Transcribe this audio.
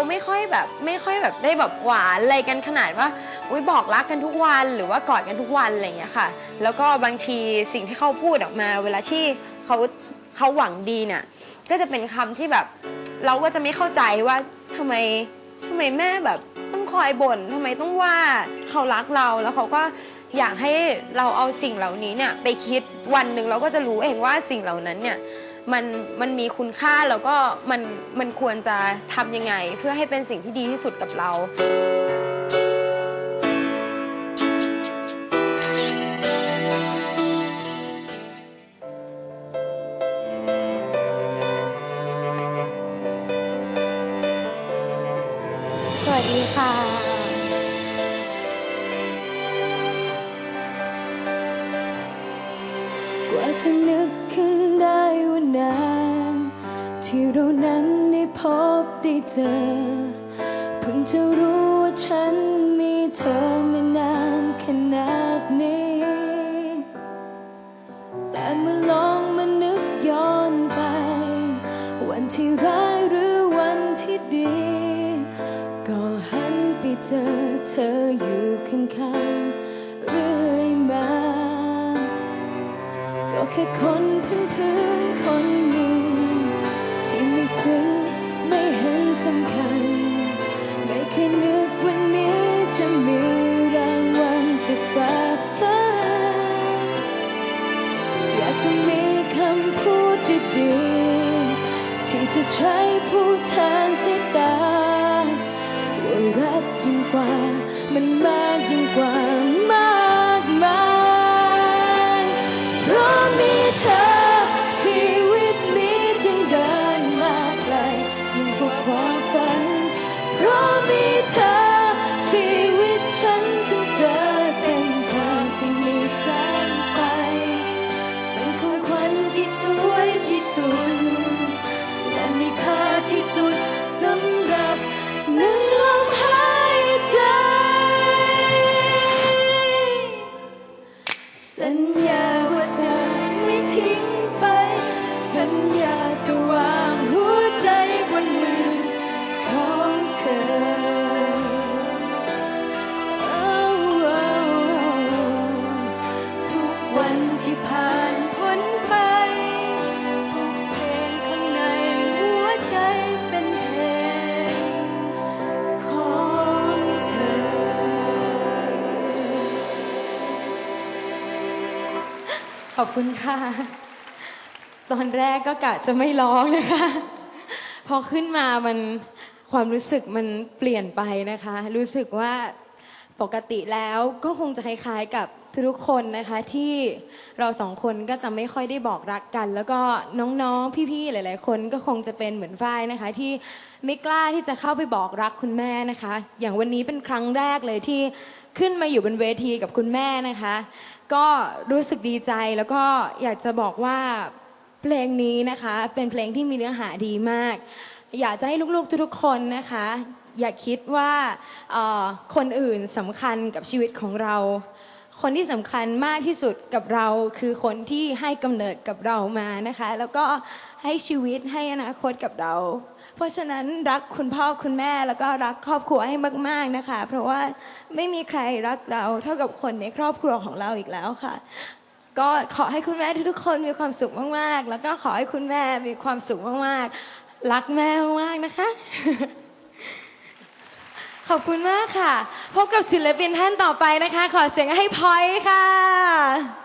เราไม่ค่อยแบบไม่ค่อยแบบได้แบบหวานอะไรกันขนาดว่าอุ้ยบอกรักกันทุกวันหรือว่ากอดกันทุกวันอะไรอย่างเงี้ยค่ะ แล้วก็บางทีสิ่งที่เขาพูดออกมา เวลาที่เขาเขาหวังดีเนี่ยก็จะเป็นคำที่แบบเราก็จะไม่เข้าใจว่าทำไมทำไมแม่แบบต้องคอยบ่นทำไมต้องว่าเขารักเราแล้วเขาก็อยากให้เราเอาสิ่งเหล่านี้เนี่ยไปคิดวันหนึ่งเราก็จะรู้เองว่าสิ่งเหล่านั้นเนี่ย มันมันมีคุณค่าแล้วก็มันมันควรจะทำยังไง เพื่อให้เป็นสิ่งที่ดีที่สุดกับเรา สวัสดีค่ะ กว่าจะนึกขึ้นได้านาน ที่เรานั้นได้พบได้เจอ เพิ่งจะรู้ว่าฉันมีเธอมานานขนาดนี้ แต่เมื่อลองมานึกย้อนไป วันที่ร้ายหรือวันที่ดี ก็หันไปเจอเธออยู่ข้างๆเรื่อยมา ก็แค่คนพื้นพื้นๆ ใช้พูดแทนสายตาว่ารักยิ่งกว่า มันมากยิ่งกว่า อบคุณค่ะ ตอนแรกก็กะจะไม่ร้องนะคะ พอขึ้นมามันความรู้สึกมันเปลี่ยนไปนะคะ รู้สึกว่าปกติแล้วก็คงจะคล้ายๆกับทุกคนนะคะที่เราสองคนก็จะไม่ค่อยได้บอกรักกัน แล้วก็น้องๆพี่ๆหลาย ๆ คนก็คงจะเป็นเหมือนฝ้ายนะคะ ที่ไม่กล้าที่จะเข้าไปบอกรักคุณแม่นะคะ อย่างวันนี้เป็นครั้งแรกเลยที่ขึ้นมาอยู่บนเวทีกับคุณแม่นะคะ ก็รู้สึกดีใจแล้วก็อยากจะบอกว่าเพลงนี้นะคะเป็นเพลงที่มีเนื้อหาดีมาก อยากจะให้ลูกๆทุกๆคนนะคะ อย่าคิดว่าคนอื่นสำคัญกับชีวิตของเรา คนที่สำคัญมากที่สุดกับเราคือคนที่ให้กำเนิดกับเรามานะคะ แล้วก็ให้ชีวิตให้อนาคตกับเรา เพราะฉะนั้นรักคุณพ่อคุณแม่แล้วก็รักครอบครัวให้มาก ๆนะคะ เพราะว่าไม่มีใครรักเราเท่ากับคนในครอบครัวของเราอีกแล้วค่ะ ก็ขอให้คุณแม่ทุกๆคนมีความสุขมากๆ แล้วก็ขอให้คุณแม่มีความสุขมากๆ รักแม่มากๆนะคะ ขอบคุณมากค่ะ พบกับศิลปินท่านต่อไปนะคะ ขอเสียงให้พอยค่ะ